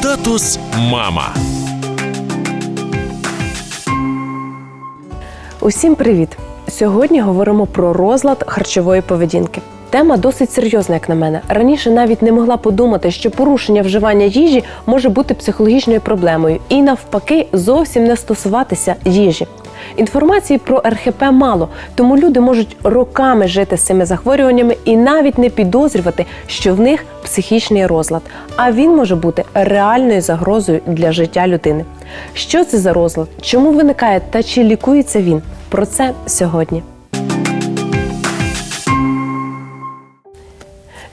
Статус мама. Усім привіт! Сьогодні говоримо про розлад харчової поведінки. Тема досить серйозна, як на мене. Раніше навіть не могла подумати, що порушення вживання їжі може бути психологічною проблемою і навпаки зовсім не стосуватися їжі. Інформації про РХП мало, тому люди можуть роками жити з цими захворюваннями і навіть не підозрювати, що в них психічний розлад, а він може бути реальною загрозою для життя людини. Що це за розлад? Чому виникає та чи лікується він? Про це сьогодні.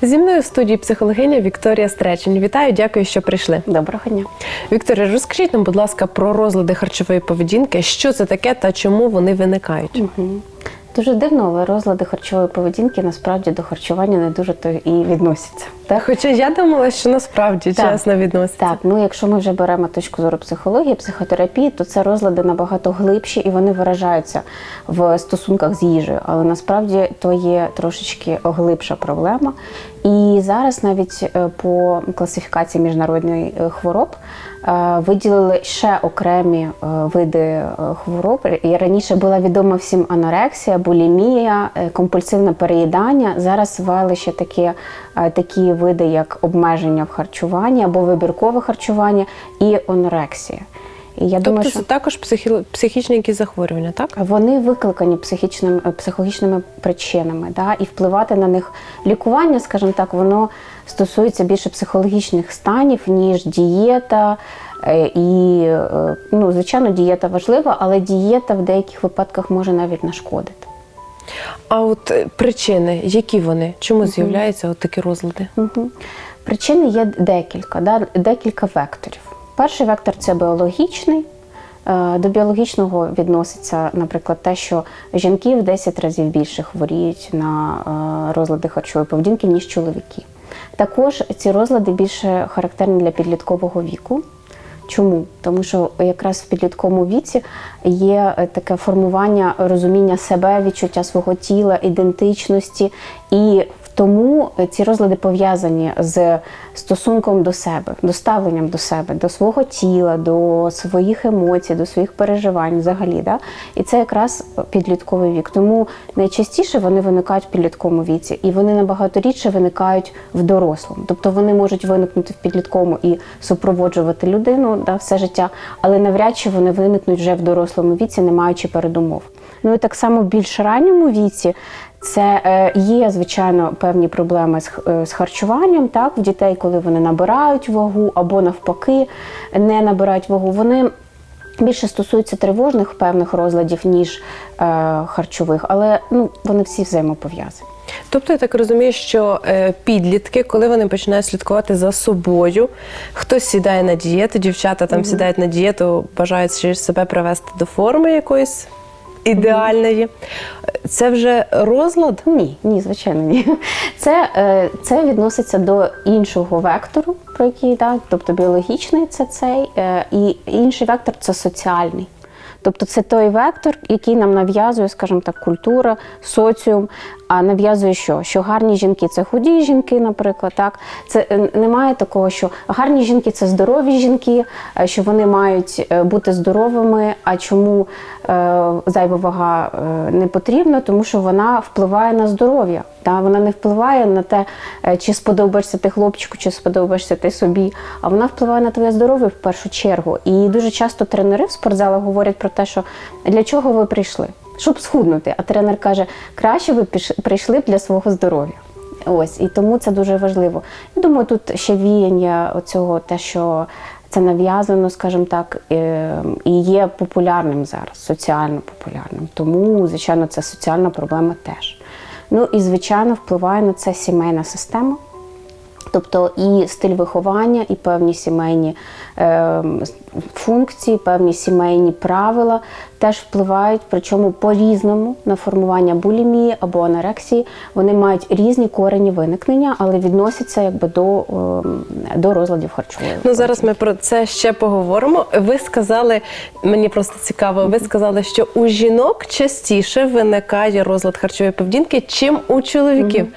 Зі мною в студії психологиня Вікторія Стречень. Вітаю, дякую, що прийшли. Доброго дня. Вікторія, розкажіть нам, будь ласка, про розлади харчової поведінки, що це таке та чому вони виникають. Дуже дивно, але розлади харчової поведінки насправді до харчування не дуже то і відносяться. Так? Хоча я думала, що насправді Так. чесно відноситься. Так, ну якщо ми вже беремо точку зору психології, психотерапії, то це розлади набагато глибші і вони виражаються в стосунках з їжею. Але насправді то є трошечки глибша проблема. І зараз навіть е, по класифікації міжнародної е, хвороб виділили ще окремі е, види е, хвороб. І раніше була відома всім анорексія, булімія, е, компульсивне переїдання. Зараз ввели ще такі, е, такі види, як обмеження в харчуванні або вибіркове харчування і анорексія. І я думаю, Тобто що це також психі... психічні якісь захворювання, так? вони викликані психічним, е, психологічними причинами, да? і впливати на них лікування, скажімо так, воно стосується більше психологічних станів, ніж дієта. Е, І, е, ну, звичайно, дієта важлива, але дієта в деяких випадках може навіть нашкодити. А от е, причини, які вони? Чому з'являються от такі розлади? Мгм. Причин є декілька, да? декілька векторів. Перший вектор це біологічний. Е, До біологічного відноситься, наприклад, те, що жінки в 10 разів більше хворіють на е, розлади харчової поведінки, ніж чоловіки. Також ці розлади більше характерні для підліткового віку. Чому? Тому що якраз в підлітковому віці є е, таке формування розуміння себе, відчуття свого тіла, ідентичності, і тому ці розлади пов'язані з стосунком до себе, до ставленням до себе, до свого тіла, до своїх емоцій, до своїх переживань взагалі. Да? І це якраз підлітковий вік. Тому найчастіше вони виникають в підлітковому віці, і вони набагато рідше виникають в дорослому. Тобто вони можуть виникнути в підлітковому і супроводжувати людину да, все життя, але навряд чи вони виникнуть вже в дорослому віці, не маючи передумов. Ну і так само в більш ранньому віці це е, є, звичайно, певні проблеми з, е, з харчуванням, так, в дітей, коли вони набирають вагу або навпаки не набирають вагу. Вони більше стосуються тривожних певних розладів, ніж е, харчових, але ну, вони всі взаємопов'язані. Тобто я так розумію, що е, підлітки, коли вони починають слідкувати за собою, хтось сідає на дієту, дівчата там сідають на дієту, бажають себе привести до форми якоїсь ідеальної. Це вже розлад? Ні, ні, звичайно, ні. Це, е, це відноситься до іншого вектору, про який так, тобто біологічний це цей, е, і інший вектор це соціальний. Тобто це той вектор, який нам нав'язує, скажімо так, культура, соціум. А нав'язує що? Що гарні жінки це худі жінки, наприклад. Так це е, немає такого, що гарні жінки це здорові жінки, е, що вони мають е, бути здоровими. А чому зайва вага не потрібна? Тому що вона впливає на здоров'я. Та вона не впливає на те, чи сподобаєшся ти хлопчику, чи сподобаєшся ти собі, а вона впливає на твоє здоров'я в першу чергу. І дуже часто тренери в спортзалах говорять про те, що для чого ви прийшли? Щоб схуднути. А тренер каже, краще ви прийшли б для свого здоров'я. Ось і тому це дуже важливо. Я думаю, тут ще віяння оцього, те, що це нав'язано, скажімо так, е, і є популярним зараз, соціально популярним. Тому, звичайно, це соціальна проблема теж. Ну і звичайно впливає на це сімейна система. Тобто і стиль виховання, і певні сімейні е, функції, певні сімейні правила теж впливають, причому по-різному на формування булімії або анорексії. Вони мають різні корені виникнення, але відносяться якби до, е, до розладів харчової. Ну зараз ми про це ще поговоримо. Ви сказали, мені просто цікаво, ви сказали, що у жінок частіше виникає розлад харчової поведінки, чим у чоловіків.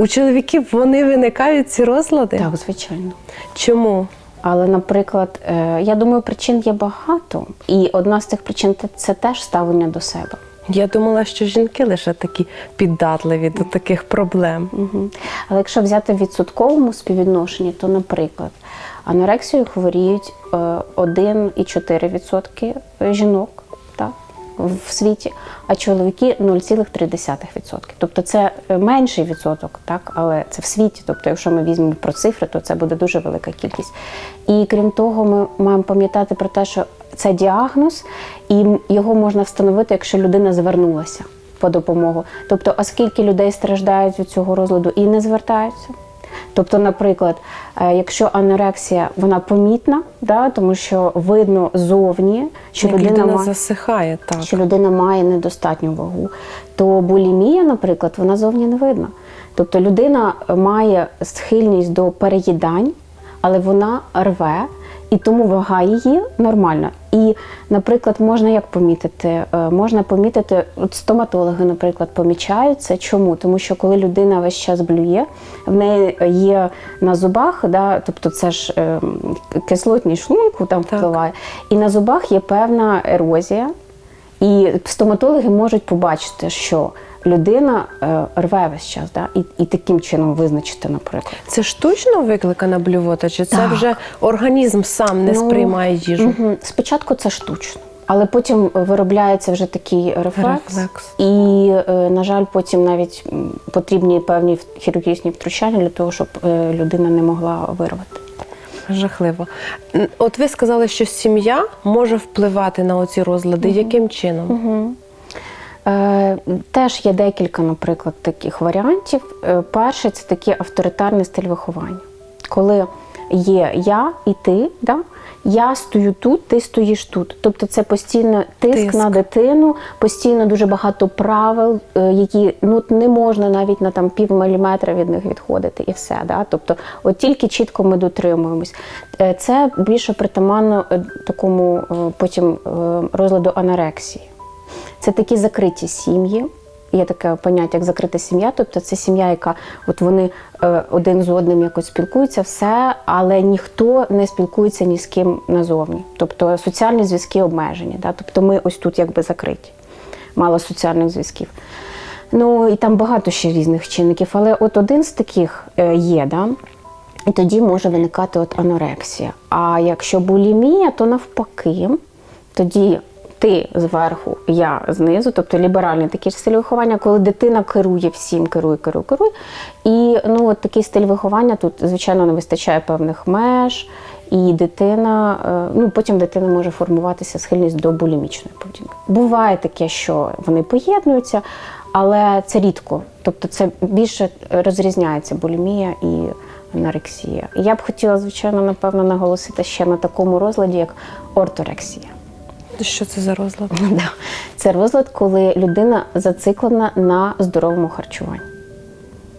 У чоловіків вони виникають ці розлади? Так, звичайно. Чому? Але, наприклад, е, я думаю, причин є багато, і одна з цих причин це теж ставлення до себе. Я думала, що жінки лише такі піддатливі до таких проблем. Мгм. Але якщо взяти в відсотковому співвідношенні, то, наприклад, анорексією хворіють е, 1,4% жінок так, в світі, а чоловіки 0,3%. Тобто це е, менший відсоток, так, але це в світі. Тобто, якщо ми візьмемо про цифри, то це буде дуже велика кількість. І крім того, ми маємо пам'ятати про те, що це діагноз, і його можна встановити, якщо людина звернулася по допомогу. Тобто, а скільки людей страждають від цього розладу і не звертаються? Тобто, наприклад, е, якщо анорексія вона помітна, да, тому що видно зовні, що Як людина, людина має, засихає, так. що людина має недостатню вагу, то булімія, наприклад, вона зовні не видна. Тобто людина має схильність до переїдань, але вона рве, і тому вага її нормальна. І, наприклад, можна як помітити? Е, Можна помітити, от стоматологи, наприклад, помічають це. Чому? Тому що коли людина весь час блює, в неї є на зубах, да, тобто це ж е, кислотність шлунку там впливає, і на зубах є певна ерозія. І стоматологи можуть побачити, що людина е, рве весь час, да? і, і таким чином визначити, наприклад. Це штучно викликана блювота, чи це Так. вже організм сам не Ну, сприймає їжу? Мгм. Спочатку це штучно, але потім виробляється вже такий рефлекс. Рефлекс. І, е, на жаль, потім навіть потрібні певні хірургічні втручання для того, щоб е, людина не могла вирвати. Жахливо. От ви сказали, що сім'я може впливати на оці розлади. Яким чином? Е, теж є декілька, наприклад, таких варіантів. Перше перший це такий авторитарний стиль виховання. Коли є я і ти, да? я стою тут, ти стоїш тут. Тобто це постійно тиск, Тиск. на дитину, постійно дуже багато правил, е, які ну, не можна навіть на там, пів міліметра від них відходити і все. Да? Тобто, от тільки чітко ми дотримуємось. Е, Це більше притаманно е, такому потім розладу анорексії. Це такі закриті сім'ї. Є таке поняття, як закрита сім'я, тобто це сім'я, яка от вони е, один з одним якось спілкуються, все, але ніхто не спілкується ні з ким назовні. Тобто соціальні зв'язки обмежені. Да? Тобто ми ось тут якби закриті, мало соціальних зв'язків. Ну і там багато ще різних чинників, але от один з таких е, є, да? і тоді може виникати от анорексія. А якщо булімія, то навпаки, тоді ти зверху, я знизу, тобто ліберальний такий стиль виховання, коли дитина керує всім, керує, керує, керує. І ну, от такий стиль виховання тут, звичайно, не вистачає певних меж, і дитина, е, ну потім дитина може формуватися схильність до булімічної поведінки. Буває таке, що вони поєднуються, але це рідко. Тобто це більше розрізняється булімія і анорексія. Я б хотіла, звичайно, напевно, наголосити ще на такому розладі, як орторексія. Що це за розлад? Це розлад, коли людина зациклена на здоровому харчуванні.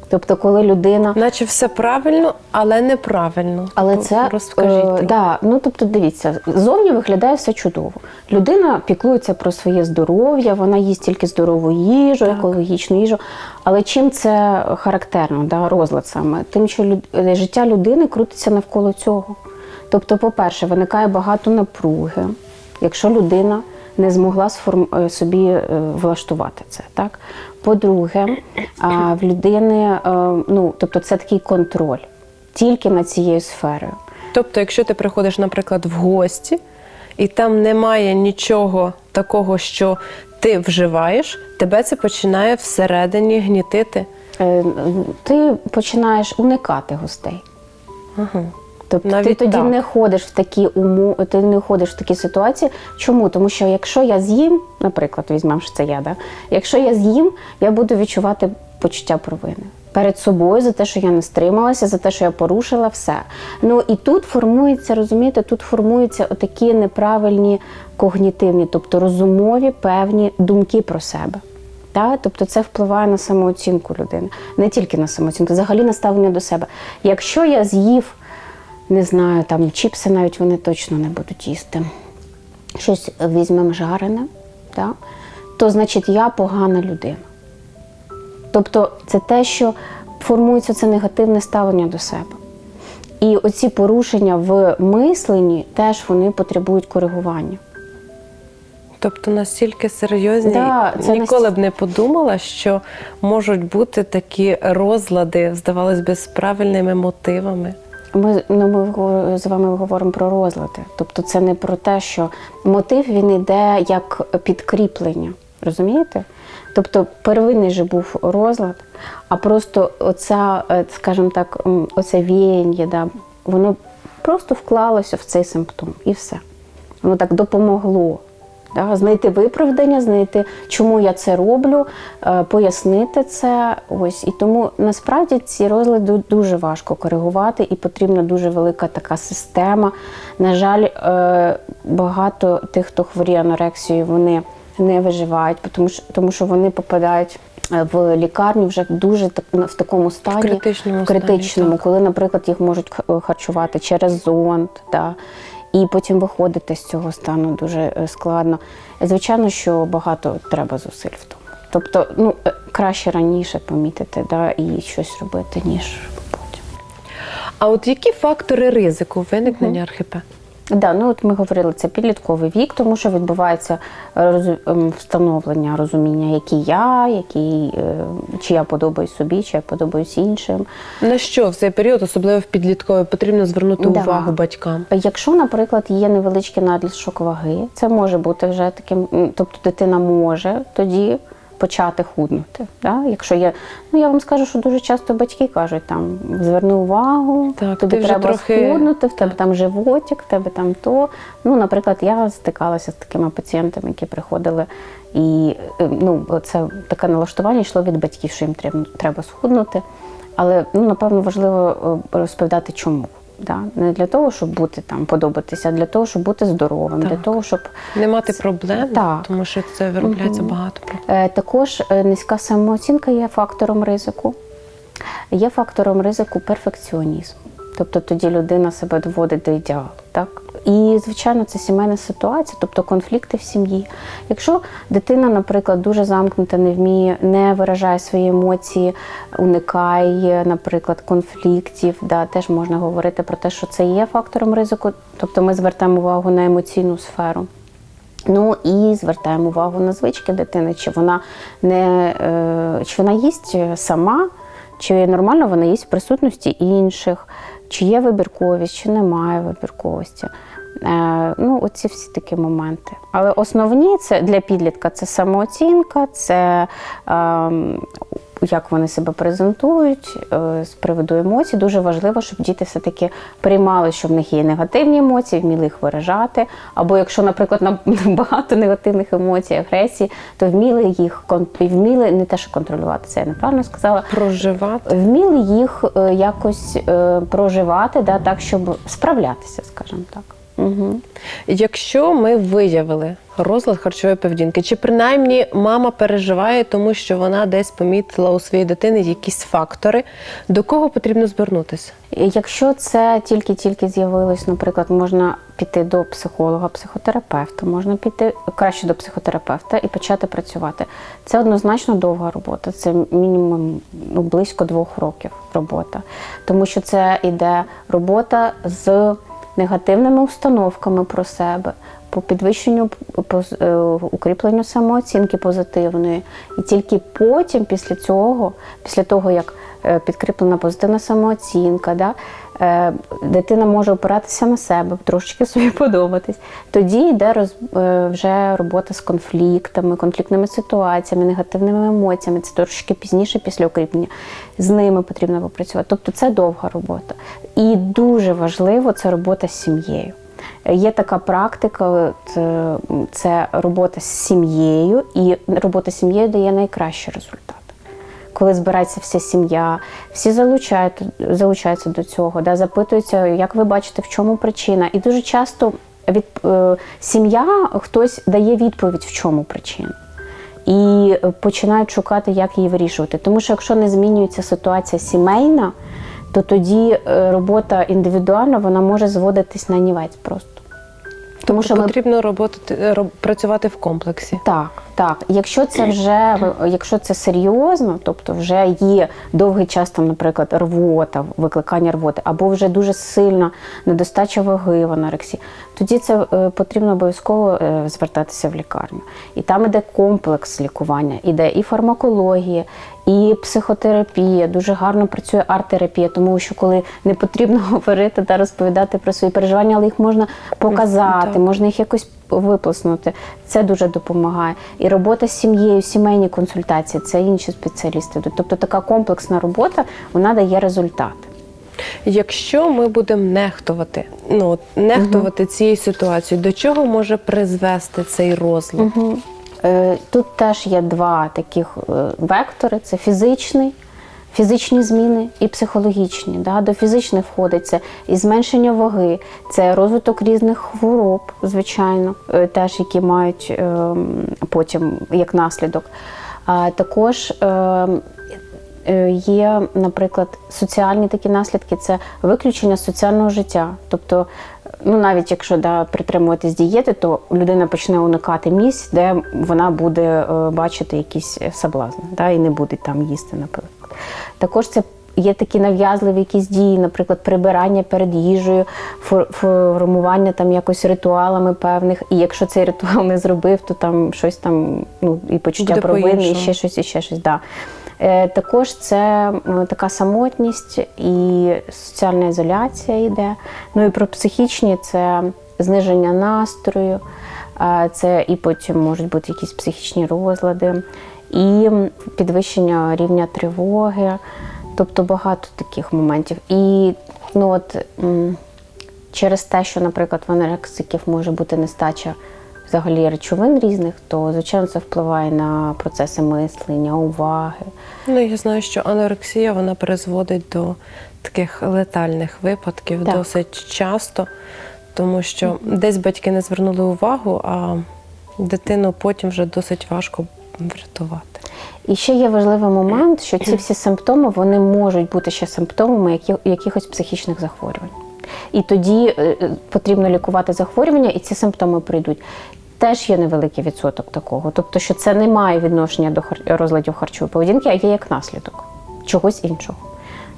Тобто, коли людина. Наче все правильно, але неправильно. Але це розкажіть. е, да, ну тобто, дивіться, зовні виглядає все чудово. Людина піклується про своє здоров'я, вона їсть тільки здорову їжу, Так. екологічну їжу. Але чим це характерно, да, розлад саме? Тим, що люд... е, життя людини крутиться навколо цього. Тобто, по-перше, виникає багато напруги, якщо людина не змогла е, собі е, влаштувати це. Так? По-друге, в людини, е, ну, тобто це такий контроль тільки над цією сферою. Тобто, якщо ти приходиш, наприклад, в гості, і там немає нічого такого, що ти вживаєш, тебе це починає всередині гнітити. Ти починаєш уникати гостей. Ага. Тобто Навіть ти тоді так. не ходиш в такі уму, ти не ходиш в такі ситуації. Чому? Тому що якщо я з'їм, наприклад, візьмемо, що це я, да? якщо я з'їм, я буду відчувати почуття провини. Перед собою за те, що я не стрималася, за те, що я порушила все. Ну і тут формується, розумієте, тут формуються отакі неправильні когнітивні, тобто розумові певні думки про себе. Та? Тобто це впливає на самооцінку людини, не тільки на самооцінку, взагалі на ставлення до себе. Якщо я з'їв, не знаю, там чіпси навіть вони точно не будуть їсти. Щось візьмемо жарене, та? то значить я погана людина. Тобто це те, що формується це негативне ставлення до себе. І оці порушення в мисленні теж вони потребують коригування. Тобто настільки серйозні, Да, це ніколи настіль- б не подумала, що можуть бути такі розлади, здавалось би, з правильними мотивами. Ми, ну, ми з вами говоримо про розлади. Тобто це не про те, що мотив він йде як підкріплення. Розумієте? Тобто первинний же був розлад, а просто оця, е, скажімо так, оце віяння, да, воно просто вклалося в цей симптом і все. Воно так допомогло. Да, знайти виправдання, знайти, чому я це роблю, е, пояснити це. Ось і тому насправді ці розлади дуже важко коригувати, і потрібна дуже велика така система. На жаль, е, багато тих, хто хворіє анорексією, вони не виживають, тому що, тому що вони попадають. е, В лікарню вже дуже в такому стані критичному в критичному, стані, коли, наприклад, їх можуть харчувати через зонд, да, і потім виходити з цього стану дуже е, складно. Звичайно, що багато треба зусиль в тому. Тобто, ну е, краще раніше помітити, да, і щось робити, ніж потім. А от які фактори ризику виникнення РХП? Да, ну от ми говорили, це підлітковий вік, тому що відбувається е, розу- ем, встановлення розуміння, який я, який, е, чи я подобаюсь собі, чи я подобаюсь іншим. На що в цей період, особливо в підлітковий, потрібно звернути Да. увагу батькам? Якщо, наприклад, є невеличкий надлишок ваги, це може бути вже таким, тобто дитина може тоді почати худнути. Да? Якщо є, ну я вам скажу, що дуже часто батьки кажуть, там зверни увагу, Так, тобі ти треба трохи- схуднути, в тебе там животик, в тебе там то. Ну, наприклад, я стикалася з такими пацієнтами, які приходили. І е, ну, це таке налаштування йшло від батьків, що їм треба, треба схуднути. Але ну, напевно важливо е, розповідати, чому. Да? Не для того, щоб бути там, подобатися, а для того, щоб бути здоровим, Так. для того, щоб Не мати проблем, Так. тому що це виробляється Мгм. багато проблем. Е, Також е, низька самооцінка є фактором ризику. Є фактором ризику перфекціонізм. Тобто тоді людина себе доводить до ідеалу. Так? І, звичайно, це сімейна ситуація, тобто конфлікти в сім'ї. Якщо дитина, наприклад, дуже замкнута, не вміє, не виражає свої емоції, уникає, наприклад, конфліктів, да, теж можна говорити про те, що це є фактором ризику. Тобто ми звертаємо увагу на емоційну сферу. Ну і звертаємо увагу на звички дитини, чи вона не е, чи вона їсть сама, чи нормально вона їсть в присутності інших, чи є вибірковість, чи немає вибірковості. Е, ну, оці всі такі моменти. Але основні це для підлітка це самооцінка, це е, як вони себе презентують е, з приводу емоцій. Дуже важливо, щоб діти все-таки приймали, що в них є негативні емоції, вміли їх виражати. Або якщо, наприклад, нам багато негативних емоцій, агресії, то вміли їх вміли не те, що контролювати, це я неправильно сказала. Проживати. Вміли їх е, якось е, проживати, да, так, щоб справлятися, скажімо так. Угу. Якщо ми виявили розлад харчової поведінки, чи принаймні мама переживає, тому що вона десь помітила у своїй дитини якісь фактори, до кого потрібно звернутися? Якщо це тільки-тільки з'явилось, наприклад, можна піти до психолога, психотерапевта, можна піти краще до психотерапевта і почати працювати. Це однозначно довга робота, це мінімум ну, близько двох років робота, тому що це йде робота з негативними установками про себе. По підвищенню поз- е, укріпленню самооцінки позитивної, і тільки потім, після цього, після того як е, підкріплена позитивна самооцінка, да, е, дитина може опиратися на себе, трошечки собі подобатись. Тоді йде роз, вже робота з конфліктами, конфліктними ситуаціями, негативними емоціями. Це трошки пізніше, після укріплення. З ними потрібно попрацювати. Тобто це довга робота. І дуже важливо це робота з сім'єю. Є така практика, е, це робота з сім'єю, і робота з сім'єю дає найкращий результат. Коли збирається вся сім'я, всі залучають, залучаються до цього, да, запитуються, як ви бачите, в чому причина. І дуже часто від е, сім'я хтось дає відповідь, в чому причина. І починають шукати, як її вирішувати. Тому що якщо не змінюється ситуація сімейна, то тоді е, робота індивідуальна вона може зводитись на нівець просто. Тому що ми Потрібно роботи, роб- працювати в комплексі. Так, так. Якщо це вже якщо це серйозно, тобто вже є довгий час, там, наприклад, рвота, викликання рвоти, або вже дуже сильна недостача ваги в анорексії, тоді це е, потрібно обов'язково е, звертатися в лікарню. І там іде комплекс лікування, іде і фармакологія, і психотерапія. Дуже гарно працює арт-терапія, тому що коли не потрібно говорити та розповідати про свої переживання, але їх можна показати, можна їх якось виплеснути. Це дуже допомагає. І робота з сім'єю, сімейні консультації це інші спеціалісти. Тобто така комплексна робота вона дає результат. Якщо ми будемо нехтувати, ну нехтувати цією ситуацією, до чого може призвести цей розлад? Е, Тут теж є два таких е, вектори: це фізичний. Фізичні зміни і психологічні. Да? До фізичних входить це і зменшення ваги, це розвиток різних хвороб, звичайно, е, теж які мають ем, потім як наслідок. А також ем, е, є, наприклад, соціальні такі наслідки це виключення соціального життя. Тобто, ну навіть якщо да, притримуватись дієти, то людина почне уникати місць, де вона буде е, бачити якісь соблазни, да, і не буде там їсти, наприклад. Також це є такі нав'язливі якісь дії, наприклад, прибирання перед їжею, формування там якось ритуалами певних. І якщо цей ритуал не зробив, то там щось там, ну і почуття провини, і ще щось, і ще щось. Да. Е, Також це така самотність і соціальна ізоляція йде. Ну і про психічні це зниження настрою, це і потім можуть бути якісь психічні розлади, і підвищення рівня тривоги, тобто багато таких моментів. І ну от через те, що, наприклад, в анорексиків може бути нестача взагалі речовин різних, то звичайно це впливає на процеси мислення, уваги. Ну я знаю, що анорексія вона призводить до таких летальних випадків Так. досить часто, тому що десь батьки не звернули увагу, а дитину потім вже досить важко врятувати. І ще є важливий момент, що ці всі симптоми вони можуть бути ще симптомами які- якихось психічних захворювань. І тоді е, е, потрібно лікувати захворювання, і ці симптоми прийдуть. Теж є невеликий відсоток такого. Тобто, що це не має відношення до розладів харчової поведінки, а є як наслідок чогось іншого.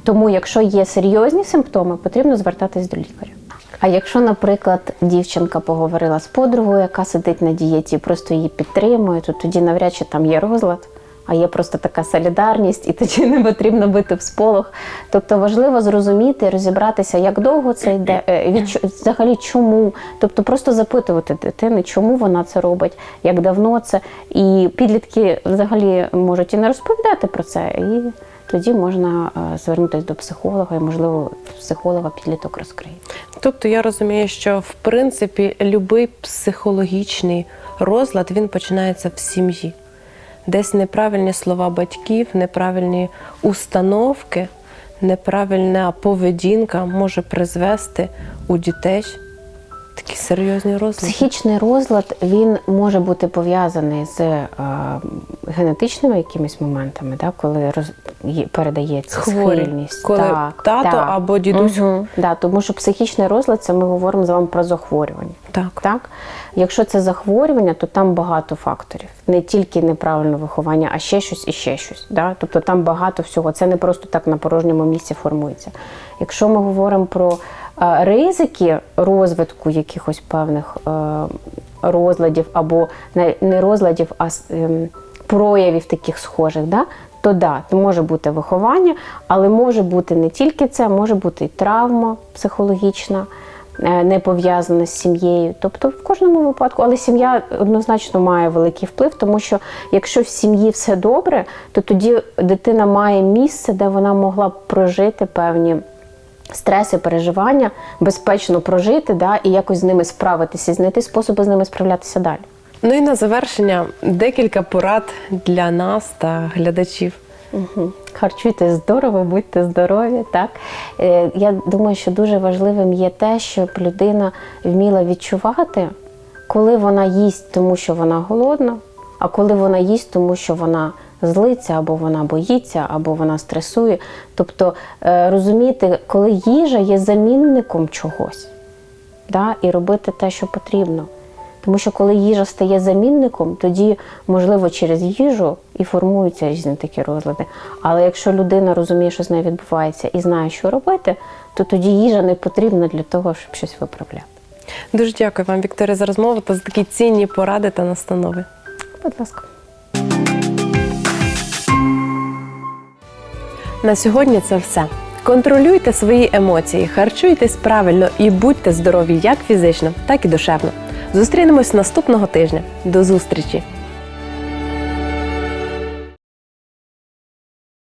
Тому, якщо є серйозні симптоми, потрібно звертатись до лікаря. А якщо, наприклад, дівчинка поговорила з подругою, яка сидить на дієті, просто її підтримує, то тоді навряд чи там є розлад, а є просто така солідарність, і тоді не потрібно бити в сполох. Тобто важливо зрозуміти, розібратися, як довго це йде, е, від взагалі чому. Тобто просто запитувати дитини, чому вона це робить, як давно це. І підлітки взагалі можуть і не розповідати про це. І тоді можна е, звернутися до психолога, і можливо психолога підліток розкриє. Тобто я розумію, що в принципі будь-який психологічний розлад він починається в сім'ї. Десь неправильні слова батьків, неправильні установки, неправильна поведінка може призвести у дітей такі серйозні розлади. Психічний розлад він може бути пов'язаний з е, генетичними якимись моментами, да, коли роз, є- передається Хворі, схильність. коли тато або дідусь. Угу, да, тому що психічний розлад це ми говоримо з вами про захворювання. Так. Так? Якщо це захворювання, то там багато факторів. Не тільки неправильне виховання, а ще щось і ще щось. Да? Тобто там багато всього. Це не просто так на порожньому місці формується. Якщо ми говоримо про ризики розвитку якихось певних е, розладів або не, розладів, а ем, проявів таких схожих, да? то да, то може бути виховання, але може бути не тільки це, може бути і травма психологічна е, не пов'язана з сім'єю. Тобто в кожному випадку, але сім'я однозначно має великий вплив, тому що якщо в сім'ї все добре, то тоді дитина має місце, де вона могла б прожити певні. Стреси, переживання, безпечно прожити, да, і якось з ними справитися, і знайти способи з ними справлятися далі. Ну і на завершення декілька порад для нас та глядачів. Угу. Харчуйте здорово, будьте здорові. Так? Е, я думаю, що дуже важливим є те, щоб людина вміла відчувати, коли вона їсть, тому що вона голодна, а коли вона їсть, тому що вона злиться, або вона боїться, або вона стресує. Тобто е, розуміти, коли їжа є замінником чогось. да, і робити те, що потрібно. Тому що коли їжа стає замінником, тоді, можливо, через їжу і формуються різні такі розлади. Але якщо людина розуміє, що з нею відбувається, і знає, що робити, то тоді їжа не потрібна для того, щоб щось виправляти. Дуже дякую вам, Вікторія, за розмову та за такі цінні поради та настанови. Будь ласка. На сьогодні це все. Контролюйте свої емоції, харчуйтесь правильно і будьте здорові як фізично, так і душевно. Зустрінемось наступного тижня. До зустрічі!